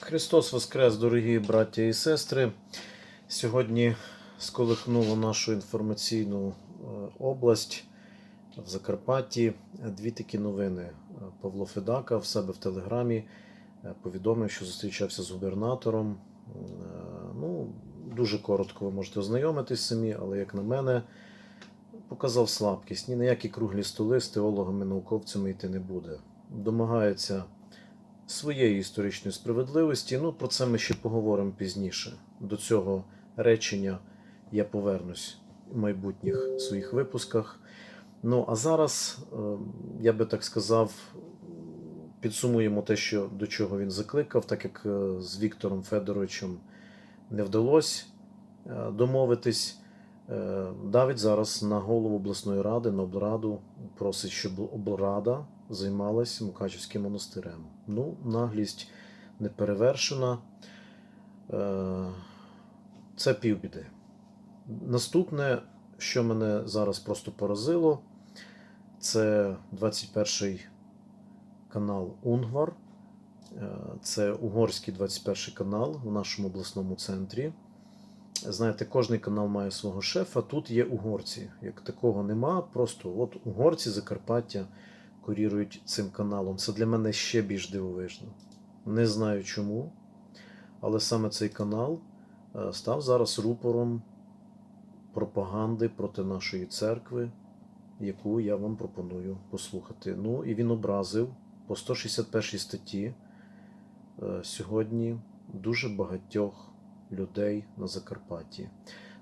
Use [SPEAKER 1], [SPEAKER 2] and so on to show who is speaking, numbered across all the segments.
[SPEAKER 1] Христос Воскрес, дорогі браття і сестри. Сьогодні сколихнуло нашу інформаційну е, область в Закарпатті дві такі новини. Е, Павло Федака в себе в Телеграмі е, повідомив, що зустрічався з губернатором. Ну, дуже коротко ви можете ознайомитись самі, але як на мене, показав слабкість. Ні на які круглі столи з теологами, науковцями йти не буде. Домагається своєї історичної справедливості. Ну, про це ми ще поговоримо пізніше. До цього речення я повернусь в майбутніх своїх випусках. Ну, а зараз, е, я би так сказав, підсумуємо те, що до чого він закликав, так як е, з Віктором Федоровичем не вдалося е, домовитись. Е, Давить зараз на голову обласної ради, на облраду, просить, щоб облрада займалась Мукачівським монастирем. Ну, наглість не перевершена. Е, Це півбіди. Наступне, що мене зараз просто поразило, це 21 канал Унгвар. Е, Це угорський 21 канал в нашому обласному центрі. Знаєте, кожний канал має свого шефа. Тут є угорці. Як такого нема, просто от угорці Закарпаття курірують цим каналом. Це для мене ще більш дивовижно. Не знаю чому, але саме цей канал е, став зараз рупором пропаганди проти нашої церкви, яку я вам пропоную послухати. Ну і він образив по 161 статті е, сьогодні дуже багатьох людей на Закарпатті.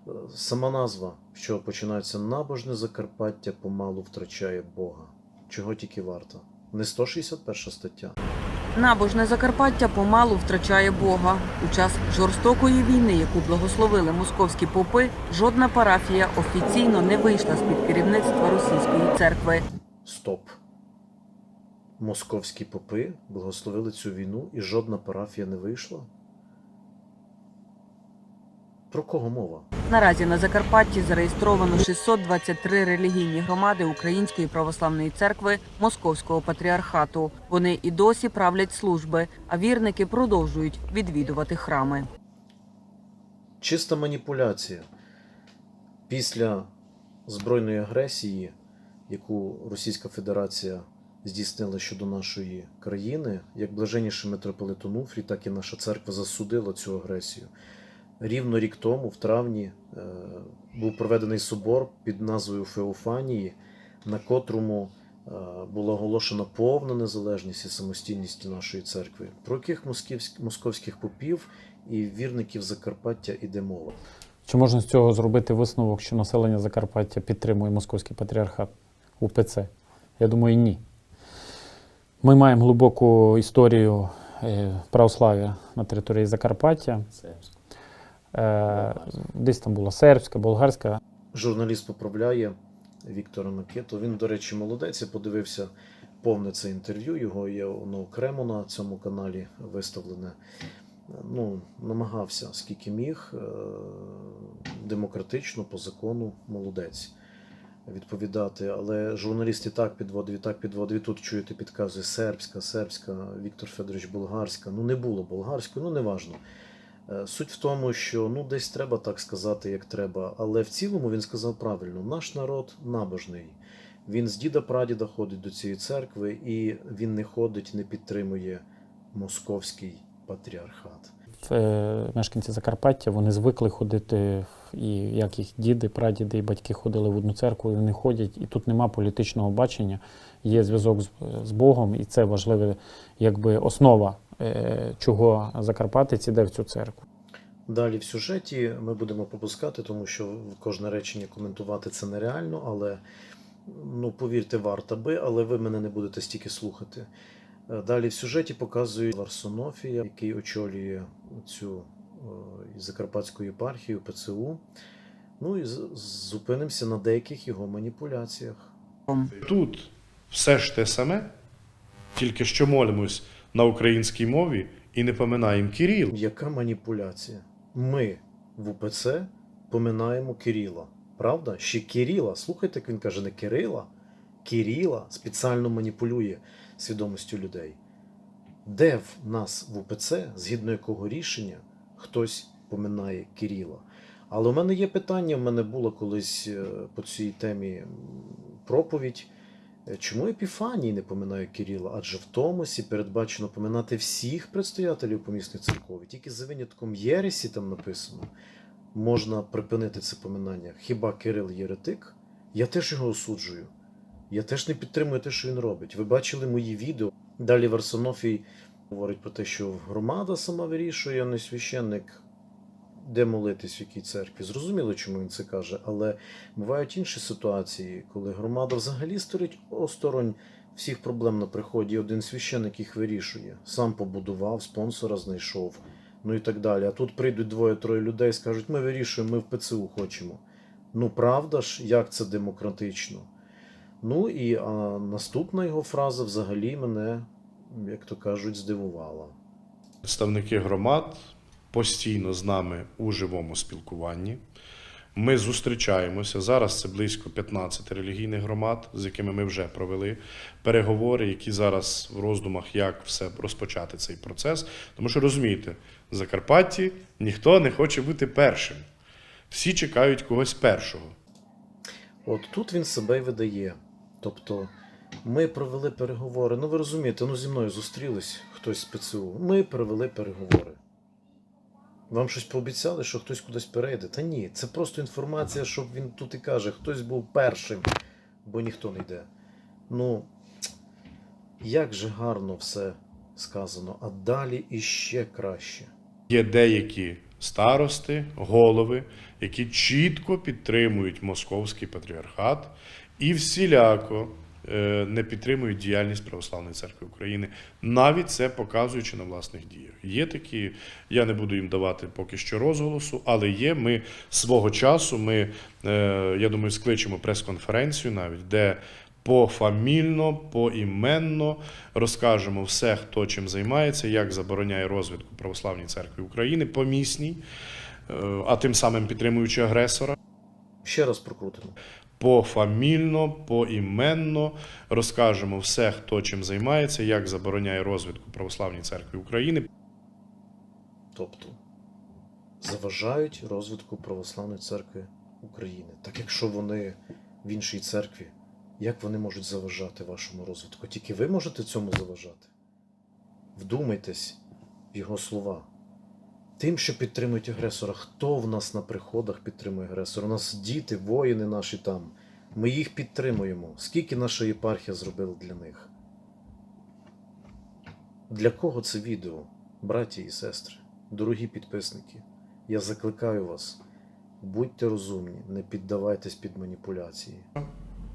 [SPEAKER 1] Е, Сама назва, що починається набожне Закарпаття, помалу втрачає Бога. Чого тільки варто? Не 161 стаття.
[SPEAKER 2] Набожне Закарпаття помалу втрачає Бога. У час жорстокої війни, яку благословили московські попи, жодна парафія офіційно не вийшла з-під керівництва російської церкви.
[SPEAKER 1] Стоп. Московські попи благословили цю війну і жодна парафія не вийшла. Про кого мова?
[SPEAKER 2] Наразі на Закарпатті зареєстровано 623 релігійні громади Української православної церкви Московського патріархату. Вони і досі правлять служби, а вірники продовжують відвідувати храми.
[SPEAKER 1] Чиста маніпуляція. Після збройної агресії, яку Російська Федерація здійснила щодо нашої країни, як блаженніший митрополит Онуфрій, так і наша церква засудила цю агресію. Рівно рік тому, в травні, е, був проведений собор під назвою Феофанії, на котрому е, була оголошена повна незалежність і самостійність нашої церкви. Про яких московських попів і вірників Закарпаття іде мова?
[SPEAKER 3] Чи можна з цього зробити висновок, що населення Закарпаття підтримує московський патріархат УПЦ? Я думаю, ні. Ми маємо глибоку історію е, православ'я на території Закарпаття. Е, Десь там була сербська, болгарська.
[SPEAKER 1] Журналіст поправляє Віктора Микиту. Він, до речі, молодець. Я подивився повне це інтерв'ю. Його є воно окремо на цьому каналі виставлене. Ну, намагався, скільки міг, е, демократично, по закону, молодець відповідати. Але журналіст і так підводив, і так підводив. І тут чуєте, підказує сербська, сербська, Віктор Федорович болгарська. Ну, не було болгарської, ну неважно. Е, Суть в тому, що ну десь треба так сказати, як треба. Але в цілому він сказав правильно: наш народ набожний. Він з діда прадіда ходить до цієї церкви, і він не ходить, не підтримує московський патріархат.
[SPEAKER 3] Е, Мешканці Закарпаття вони звикли ходити, і як їх діди, прадіди і батьки ходили в одну церкву, і вони ходять, і тут нема політичного бачення, є зв'язок з, Богом, і це важливе, якби основа, чого Закарпатець іде в цю церкву.
[SPEAKER 1] Далі в сюжеті ми будемо пропускати, тому що кожне речення коментувати це нереально, але ну повірте, варто би, але ви мене не будете стільки слухати. Е, Далі в сюжеті показують Варсонофія, який очолює цю е, Закарпатську єпархію ПЦУ. Ну і зупинимося на деяких його маніпуляціях.
[SPEAKER 4] Тут все ж те саме, тільки що молимось на українській мові і не поминаємо Кирил.
[SPEAKER 1] Яка маніпуляція? Ми в УПЦ поминаємо Кирила. Правда? Ще Кирила. Слухайте, як він каже, не Кирила. Кирила спеціально маніпулює свідомістю людей. Де в нас в УПЦ, згідно якого рішення, хтось поминає Кирила? Але у мене є питання, в мене була колись е, по цій темі проповідь. Е, Чому Епіфаній не поминає Кирила? Адже в Томосі передбачено поминати всіх предстоятелів помісних церков. І Тільки за винятком Єресі там написано, можна припинити це поминання. Хіба Кирил єретик? Я теж його осуджую. Я теж не підтримую те, що він робить. Ви бачили мої відео. Далі Варсонофій говорить про те, що громада сама вирішує, а не священник, де молитись, в якій церкві. Зрозуміло, чому він це каже, але бувають інші ситуації, коли громада взагалі стоїть осторонь всіх проблем на приході, один священник їх вирішує. Сам побудував, спонсора знайшов, ну і так далі. А тут прийдуть двоє-троє людей і скажуть, ми вирішуємо, ми в ПЦУ хочемо. Ну, правда ж, як це демократично? Ну і а, наступна його фраза взагалі мене, як то кажуть, здивувала.
[SPEAKER 4] Представники громад постійно з нами у живому спілкуванні. Ми зустрічаємося. Зараз це близько 15 релігійних громад, з якими ми вже провели переговори, які зараз в роздумах, як все розпочати цей процес. Тому що розумієте, в Закарпатті ніхто не хоче бути першим. Всі чекають когось першого.
[SPEAKER 1] От тут він себе й видає. Тобто, ми провели переговори. Ну, ви розумієте, ну зі мною зустрілись хтось з ПЦУ. Ми провели переговори. Вам щось пообіцяли, що хтось кудись перейде? Та ні, це просто інформація, щоб він тут і каже, хтось був першим, бо ніхто не йде. Ну, як же гарно все сказано, а далі іще краще.
[SPEAKER 4] Є деякі старости, голови, які чітко підтримують московський патріархат і всіляко не підтримують діяльність Православної церкви України, навіть це показуючи на власних діях. Є такі, я не буду їм давати поки що розголосу, але є. Ми свого часу, ми, е, я думаю, скличемо прес-конференцію навіть, де пофамільно, поіменно розкажемо все, хто чим займається, як забороняє розвитку Православної церкви України по місній, е, а тим самим підтримуючи агресора.
[SPEAKER 1] Ще раз прокрутимо.
[SPEAKER 4] Пофамільно, поіменно розкажемо все, хто чим займається, як забороняє розвитку Православної церкви України.
[SPEAKER 1] Тобто заважають розвитку православної церкви України. Так якщо вони в іншій церкві, як вони можуть заважати вашому розвитку? Тільки ви можете цьому заважати. Вдумайтесь в його слова. Тим, що підтримують агресора, хто в нас на приходах підтримує агресора? У нас діти, воїни наші там. Ми їх підтримуємо. Скільки наша єпархія зробила для них? Для кого це відео, браті і сестри, дорогі підписники? Я закликаю вас, будьте розумні, не піддавайтесь під маніпуляції.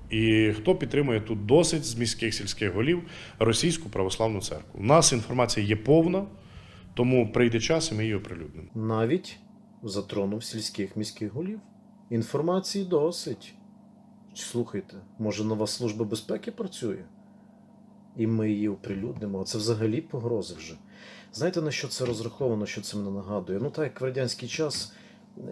[SPEAKER 4] І хто підтримує тут досить з міських сільських голів російську православну церкву? У нас інформація є повна, тому прийде час, і ми її оприлюднимо.
[SPEAKER 1] Навіть затронув сільських міських голів. Інформації досить. Слухайте, може нова служба безпеки працює? І ми її оприлюднимо. Це взагалі погрози вже. Знаєте, на що це розраховано, що це мене нагадує? Ну так, як в радянський час,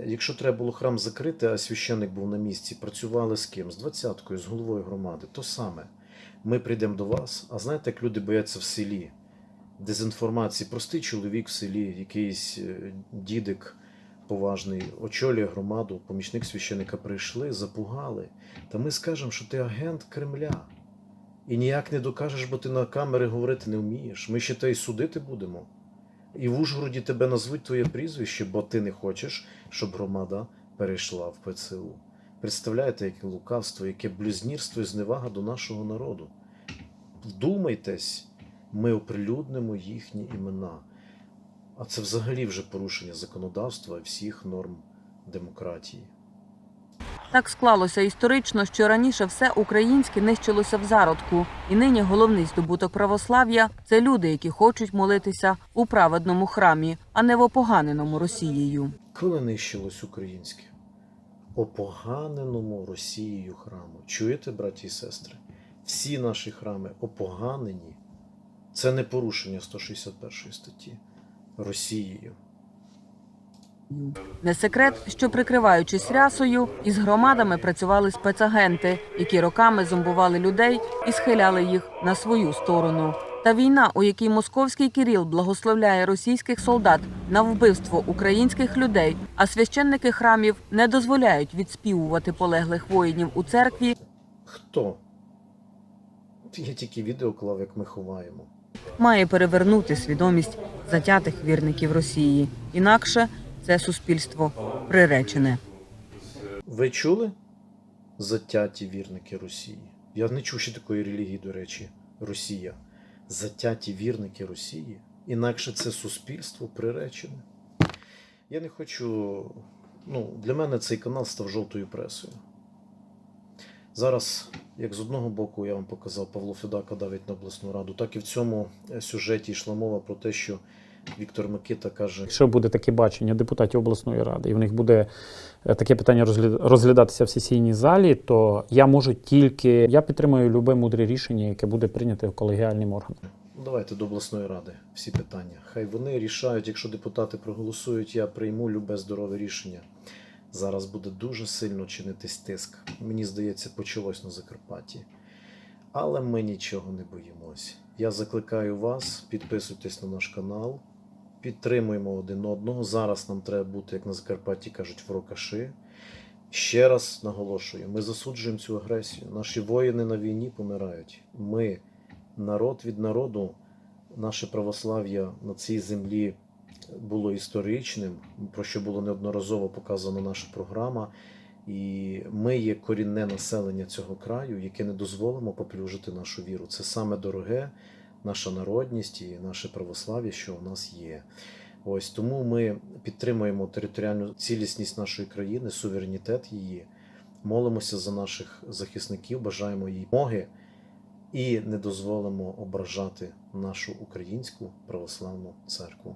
[SPEAKER 1] якщо треба було храм закрити, а священник був на місці, працювали з ким? З двадцяткою, з головою громади. То саме. Ми прийдемо до вас, а знаєте, як люди бояться в селі? Дезінформації. Простий чоловік в селі, якийсь е, дідик поважний, очолює громаду, помічник священика прийшли, запугали. Та ми скажемо, що ти агент Кремля. І ніяк не докажеш, бо ти на камери говорити не вмієш. Ми ще те й судити будемо. І в Ужгороді тебе назвуть твоє прізвище, бо ти не хочеш, щоб громада перейшла в ПЦУ. Представляєте, яке лукавство, яке блюзнірство і зневага до нашого народу. Вдумайтесь, ми оприлюднимо їхні імена. А це взагалі вже порушення законодавства і всіх норм демократії.
[SPEAKER 2] Так склалося історично, що раніше все українське нищилося в зародку, і нині головний здобуток православ'я це люди, які хочуть молитися у праведному храмі, а не в опоганеному Росією.
[SPEAKER 1] Коли нищилось українське? Опоганеному Росією храму. Чуєте, браті і сестри? Всі наші храми опоганені. Це не порушення 161 статті Росією.
[SPEAKER 2] Не секрет, що прикриваючись рясою, із громадами працювали спецагенти, які роками зомбували людей і схиляли їх на свою сторону. Та війна, у якій московський Кирил благословляє російських солдат на вбивство українських людей, а священники храмів не дозволяють відспівувати полеглих воїнів у церкві,
[SPEAKER 1] Хто? Я тільки відео клав, як ми ховаємо.
[SPEAKER 2] Має перевернути свідомість затятих вірників Росії. Інакше це суспільство приречене.
[SPEAKER 1] Ви чули? Затяті вірники Росії. Я не чув ще такої релігії, до речі, Росія. Затяті вірники Росії. Інакше це суспільство приречене. Я не хочу. Ну, для мене цей канал став жовтою пресою. Зараз, як з одного боку, я вам показав Павло Федака давить на обласну раду, так і в цьому е, сюжеті йшла мова про те, що Віктор Микита каже,
[SPEAKER 3] Якщо буде таке бачення депутатів обласної ради, і в них буде е, таке питання розглядатися в сесійній залі, то я можу тільки я підтримую любе мудре рішення, яке буде прийняте колегіальним органом.
[SPEAKER 1] Давайте до обласної ради всі питання. Хай вони рішають, якщо депутати проголосують, я прийму любе здорове рішення. Зараз буде дуже сильно чинитись тиск. Мені здається, почалось на Закарпатті. Але ми нічого не боїмось. Я закликаю вас, підписуйтесь на наш канал, підтримуємо один одного. Зараз нам треба бути, як на Закарпатті кажуть, в рокаши. Ще раз наголошую: ми засуджуємо цю агресію. Наші воїни на війні помирають. Ми народ від народу, наше православ'я на цій землі було історичним, про що було неодноразово показана наша програма. І ми є корінне населення цього краю, яке не дозволимо поплюжити нашу віру. Це саме дороге, наша народність і наше православ'я, що у нас є. Ось тому ми підтримуємо територіальну цілісність нашої країни, суверенітет її, молимося за наших захисників, бажаємо їй моги і не дозволимо ображати нашу українську православну церкву.